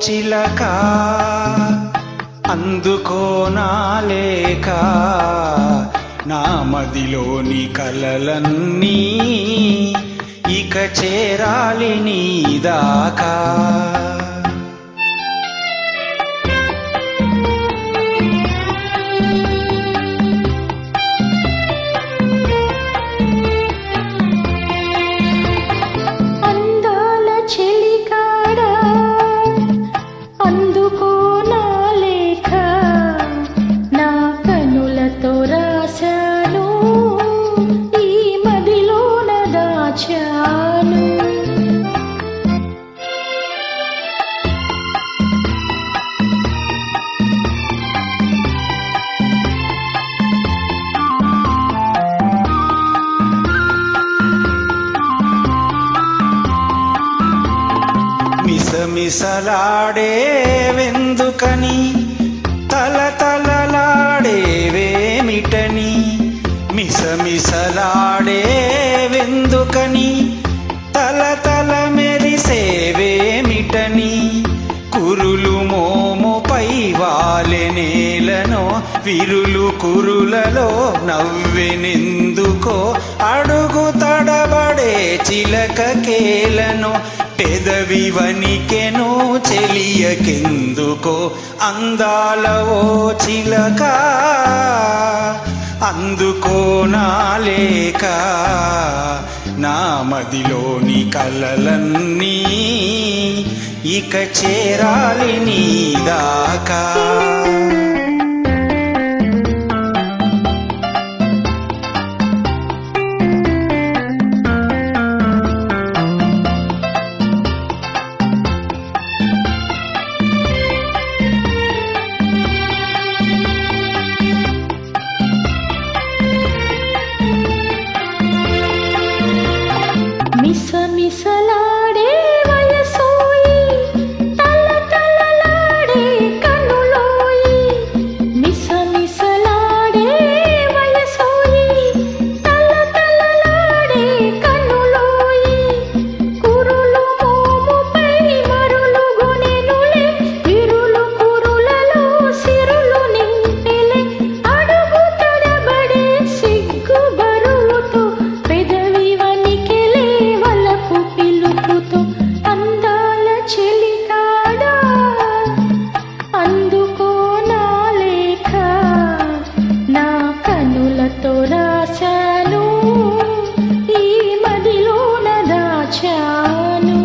అందాల ఓ చిలక అందుకోనాలేక నా మదిలోని కలలన్నీ ఇక చేరాలి నీ దాకా. మిసమిసలాడే వెందుకని తల తలలాడేవేమిటని? మిసమిసలాడే వెందుకని తల తల మెరిసేవేమిటని? కురులు మోముపై వాలెనేలను విరులు కురులలో నవ్వెనెందుకో అడుగు తడబడే చిలక కేలను పెదవి వనికెను చెలియకెందుకో అందాల చిలక? అందుకో నాలేక నా మదిలోని కలలన్నీ ఇక చేరాలి నీ దాకా. మిసమిసలాడే కనులతో రాశాను ఈ మదిలోన దాచాను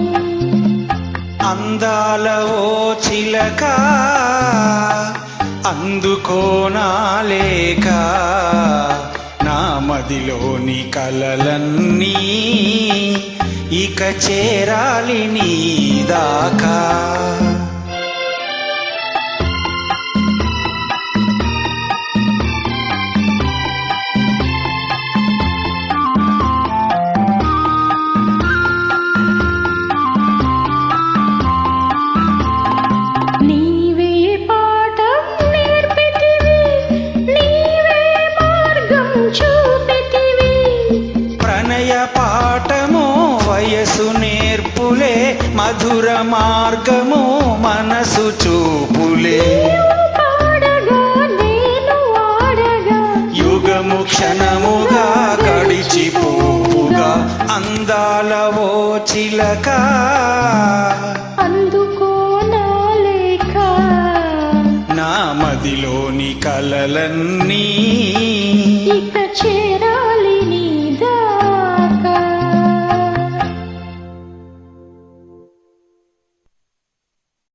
అందాల ఓ చిలక అందుకోనాలేక నా మదిలోని కలలన్నీ ఇక చేరాలి నీ దాకా. వయసు నేర్పులే మధుర మార్గము మనసు చూపులే. యుగము క్షణముగా గడిచిపోవుగా అందాల ఓ చిలక. నా మదిలోని కలలన్నీ చేర